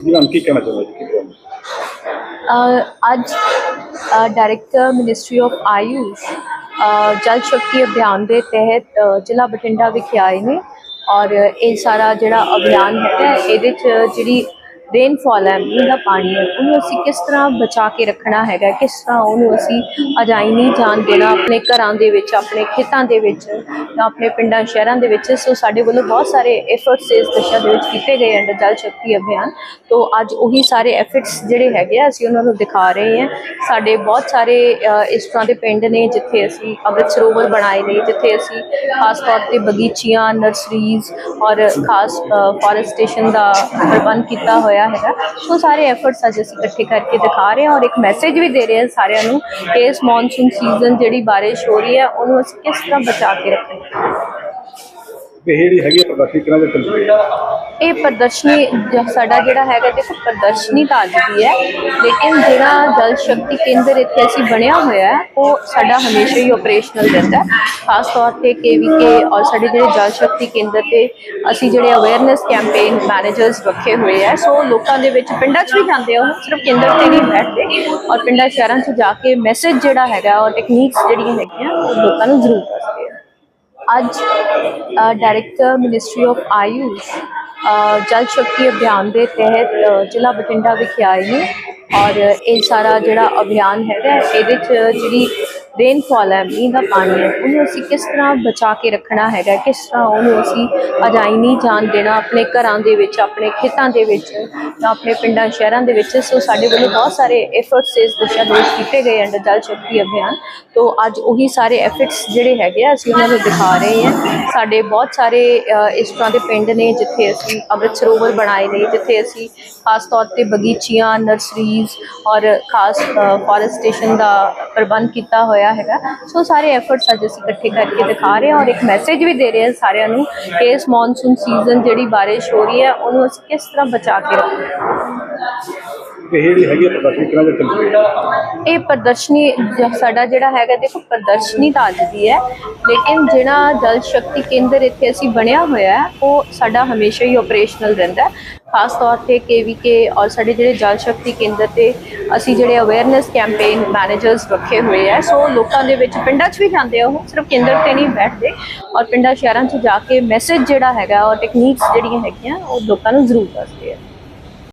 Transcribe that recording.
ਜੀ ਮੈਮ ਕੀ ਕਹਿਣਾ ਚਾਹੁੰਦੇ ਜੀ? ਅੱਜ director ministry of Ayush Jal Shakti Abhiyan ਦੇ ਤਹਿਤ ਜ਼ਿਲ੍ਹਾ ਬਠਿੰਡਾ ਵਿਖੇ ਆਏ ਨੇ ਔਰ ਇਹ ਸਾਰਾ ਜਿਹੜਾ ਅਭਿਆਨ ਹੈ ਇਹਦੇ ਚ ਜਿਹੜੀ ਰੇਨਫਾਲ ਹੈ, ਮੀਂਹ ਦਾ ਪਾਣੀ ਹੈ, ਉਹਨੂੰ ਅਸੀਂ ਕਿਸ ਤਰ੍ਹਾਂ ਬਚਾ ਕੇ ਰੱਖਣਾ ਹੈਗਾ, ਕਿਸ ਤਰ੍ਹਾਂ ਉਹਨੂੰ ਅਸੀਂ ਅਜਾਈ ਨਹੀਂ ਜਾਣ ਦੇਣਾ ਆਪਣੇ ਘਰਾਂ ਦੇ ਵਿੱਚ, ਆਪਣੇ ਖੇਤਾਂ ਦੇ ਵਿੱਚ, ਜਾਂ ਆਪਣੇ ਪਿੰਡਾਂ, ਸ਼ਹਿਰਾਂ ਦੇ ਵਿੱਚ। ਸੋ ਸਾਡੇ ਵੱਲੋਂ ਬਹੁਤ ਸਾਰੇ ਐਫਰਟਸ ਇਸ ਦਿਸ਼ਾ ਦੇ ਵਿੱਚ ਕੀਤੇ ਗਏ ਅੰਡਰ ਜਲ ਸ਼ਕਤੀ ਅਭਿਆਨ। ਤੋਂ ਅੱਜ ਉਹੀ ਸਾਰੇ ਐਫਰਟਸ ਜਿਹੜੇ ਹੈਗੇ ਆ, ਅਸੀਂ ਉਹਨਾਂ ਨੂੰ ਦਿਖਾ ਰਹੇ ਹਾਂ। ਸਾਡੇ ਬਹੁਤ ਸਾਰੇ ਇਸ ਤਰ੍ਹਾਂ ਦੇ ਪਿੰਡ ਨੇ ਜਿੱਥੇ ਅਸੀਂ ਅੰਮ੍ਰਿਤ ਸਰੋਵਰ ਬਣਾਏ ਨੇ, ਜਿੱਥੇ ਅਸੀਂ ਖਾਸ ਤੌਰ ਤੇ ਬਗੀਚੀਆਂ ਨਰਸਰੀਜ਼ ਔਰ ਖਾਸ ਫੋਰੈਸਟੇਸ਼ਨ ਦਾ ਪ੍ਰਬੰਧ ਕੀਤਾ ਹੋਇਆ ਹੈਗਾ। ਸੋ ਸਾਰੇ ਐਫਰਟਸ ਅੱਜ ਅਸੀਂ ਇਕੱਠੇ ਕਰਕੇ ਦਿਖਾ ਰਹੇ ਹਾਂ ਔਰ ਇੱਕ ਮੈਸੇਜ ਵੀ ਦੇ ਰਹੇ ਹਾਂ ਸਾਰਿਆਂ ਨੂੰ ਕਿ ਇਸ ਮੌਨਸੂਨ ਸੀਜ਼ਨ ਜਿਹੜੀ ਬਾਰਿਸ਼ ਹੋ ਰਹੀ ਹੈ, ਉਹਨੂੰ ਅਸੀਂ ਕਿਸ ਤਰ੍ਹਾਂ ਬਚਾ ਕੇ ਰੱਖਣਾ ਇਹ ਜਿਹੜੀ ਹੈਗੀ ਹੈ ਪ੍ਰਦਰਸ਼ਨੀ, ਕਿਹਨਾਂ ਦੇ ਚੱਲਦੀ ਹੈ? ਇਹ ਪ੍ਰਦਰਸ਼ਨੀ ਜ- ਸਾਡਾ ਜਿਹੜਾ ਹੈਗਾ ਦੇਖੋ ਪ੍ਰਦਰਸ਼ਨੀ ਤਾਂ ਅੱਜ ਦੀ ਹੈ, ਲੇਕਿਨ ਜਿਹੜਾ ਜਲ ਸ਼ਕਤੀ ਕੇਂਦਰ ਇੱਥੇ ਅਸੀਂ ਬਣਿਆ ਹੋਇਆ ਹੈ, ਉਹ ਸਾਡਾ ਹਮੇਸ਼ਾ ਹੀ ਆਪਰੇਸ਼ਨਲ ਰਹਿੰਦਾ ਹੈ। ਖਾਸ ਤੌਰ ਤੇ ਕੇਵੀਕੇ ਔਰ ਸਾਡੇ ਜਿਹੜੇ ਜਲ ਸ਼ਕਤੀ ਕੇਂਦਰ ਤੇ ਅਸੀਂ ਜਿਹੜੇ ਅਵੇਅਰਨੈਸ ਕੈਂਪੇਨ ਮੈਨੇਜਰਸ ਰੱਖੇ ਹੋਏ ਆ ਸੋ ਲੋਕਾਂ ਦੇ ਵਿੱਚ ਪਿੰਡਾਂ 'ਚ ਵੀ ਜਾਂਦੇ ਆ, ਉਹ ਸਿਰਫ ਕੇਂਦਰ ਤੇ ਨਹੀਂ ਬੈਠਦੇ ਔਰ ਪਿੰਡਾਂ ਸ਼ਹਿਰਾਂ 'ਚ ਜਾ ਕੇ ਮੈਸੇਜ ਜਿਹੜਾ ਹੈਗਾ ਔਰ ਟੈਕਨੀਕਸ ਜਿਹੜੀਆਂ ਹੈਗੀਆਂ, ਉਹ ਲੋਕਾਂ ਨੂੰ ਜ਼ਰੂਰ ਅੱਜ director ministry of Ayush Jal Shakti Abhiyan ਦੇ ਤਹਿਤ ਜ਼ਿਲ੍ਹਾ ਬਠਿੰਡਾ ਵਿਖੇ ਆਏ ਨੇ ਔਰ ਇਹ ਸਾਰਾ ਜਿਹੜਾ ਅਭਿਆਨ ਹੈਗਾ, ਇਹਦੇ ਚ ਜਿਹੜੀ ਰੇਨਫਾਲ ਹੈ, ਮੀਂਹ ਦਾ ਪਾਣੀ ਹੈ, ਉਹਨੂੰ ਅਸੀਂ ਕਿਸ ਤਰ੍ਹਾਂ ਬਚਾ ਕੇ ਰੱਖਣਾ ਹੈਗਾ, ਕਿਸ ਤਰ੍ਹਾਂ ਉਹਨੂੰ ਅਸੀਂ ਅਜਾਈ ਨਹੀਂ ਜਾਣ ਦੇਣਾ ਆਪਣੇ ਘਰਾਂ ਦੇ ਵਿੱਚ, ਆਪਣੇ ਖੇਤਾਂ ਦੇ ਵਿੱਚ ਜਾਂ ਆਪਣੇ ਪਿੰਡਾਂ, ਸ਼ਹਿਰਾਂ ਦੇ ਵਿੱਚ। ਸੋ ਸਾਡੇ ਵੱਲੋਂ ਬਹੁਤ ਸਾਰੇ ਐਫਰਟਸ ਇਸ ਦਿਸ਼ਾ ਦੇ ਵਿੱਚ ਕੀਤੇ ਗਏ ਅੰਡਰ ਜਲ ਸ਼ਕਤੀ ਅਭਿਆਨ। ਤੋਂ ਅੱਜ ਉਹੀ ਸਾਰੇ ਐਫਰਟਸ ਜਿਹੜੇ ਹੈਗੇ ਆ, ਅਸੀਂ ਉਹਨਾਂ ਨੂੰ ਦਿਖਾ ਰਹੇ ਹਾਂ। ਸਾਡੇ ਬਹੁਤ ਸਾਰੇ ਇਸ ਤਰ੍ਹਾਂ ਦੇ ਪਿੰਡ ਨੇ ਜਿੱਥੇ ਅਸੀਂ ਅੰਮ੍ਰਿਤ ਸਰੋਵਰ ਬਣਾਏ ਨੇ, ਜਿੱਥੇ ਅਸੀਂ ਖਾਸ ਤੌਰ ਤੇ ਬਗੀਚੀਆਂ, ਨਰਸਰੀਜ਼ ਔਰ ਖਾਸ ਫੋਰੈਸਟੇਸ਼ਨ ਦਾ ਪ੍ਰਬੰਧ ਕੀਤਾ ਹੋਇਆ ਹੈਗਾ। ਸੋ ਸਾਰੇ ਐਫਰਟਸ ਅੱਜ ਅਸੀਂ ਇਕੱਠੇ ਕਰਕੇ ਦਿਖਾ ਰਹੇ ਹਾਂ ਔਰ ਇੱਕ ਮੈਸੇਜ ਵੀ ਦੇ ਰਹੇ ਹਾਂ ਸਾਰਿਆਂ ਨੂੰ ਕਿ ਇਸ ਮੌਨਸੂਨ ਸੀਜ਼ਨ ਜਿਹੜੀ ਬਾਰਿਸ਼ ਹੋ ਰਹੀ ਹੈ ਉਹਨੂੰ ਅਸੀਂ ਕਿਸ ਤਰ੍ਹਾਂ ਬਚਾ ਕੇ ਰੱਖਣਾ ਇਹ ਜਿਹੜੀ ਹੈਗੀ ਪ੍ਰਦਰਸ਼ਨੀ ਕਿਹਨਾਂ ਦੇ ਚੱਲਦੀ ਹੈ? ਇਹ ਪ੍ਰਦਰਸ਼ਨੀ ਸਾਡਾ ਜਿਹੜਾ ਹੈਗਾ ਦੇਖੋ ਪ੍ਰਦਰਸ਼ਨੀ ਤਾਂ ਅੱਜ ਦੀ ਹੈ ਲੇਕਿਨ ਜਿਹੜਾ ਜਲ ਸ਼ਕਤੀ ਕੇਂਦਰ ਇੱਥੇ ਅਸੀਂ ਬਣਿਆ ਹੋਇਆ ਹੈ ਉਹ ਸਾਡਾ ਹਮੇਸ਼ਾ ਹੀ ਆਪਰੇਸ਼ਨਲ ਰਹਿੰਦਾ ਹੈ। ਖਾਸ ਤੌਰ ਤੇ ਕੇਵੀਕੇ ਔਰ ਸਾਡੇ ਜਿਹੜੇ ਜਲ ਸ਼ਕਤੀ ਕੇਂਦਰ ਤੇ ਅਸੀਂ ਜਿਹੜੇ ਅਵੇਅਰਨੈਸ ਕੈਂਪੇਨ ਮੈਨੇਜਰਸ ਰੱਖੇ ਹੋਏ ਆ, ਸੋ ਲੋਕਾਂ ਦੇ ਵਿੱਚ ਪਿੰਡਾਂ 'ਚ ਵੀ ਜਾਂਦੇ ਆ ਉਹ, ਸਿਰਫ ਕੇਂਦਰ ਤੇ ਨਹੀਂ ਬੈਠਦੇ ਔਰ ਪਿੰਡਾਂ ਸ਼ਹਿਰਾਂ 'ਚ ਜਾ ਕੇ ਮੈਸੇਜ ਜਿਹੜਾ ਹੈਗਾ ਔਰ ਟੈਕਨੀਕਸ ਜਿਹੜੀਆਂ ਹੈਗੀਆਂ, ਉਹ ਲੋਕਾਂ ਨੂੰ ਜ਼ਰੂਰ ਦੱਸਦੇ ਆ।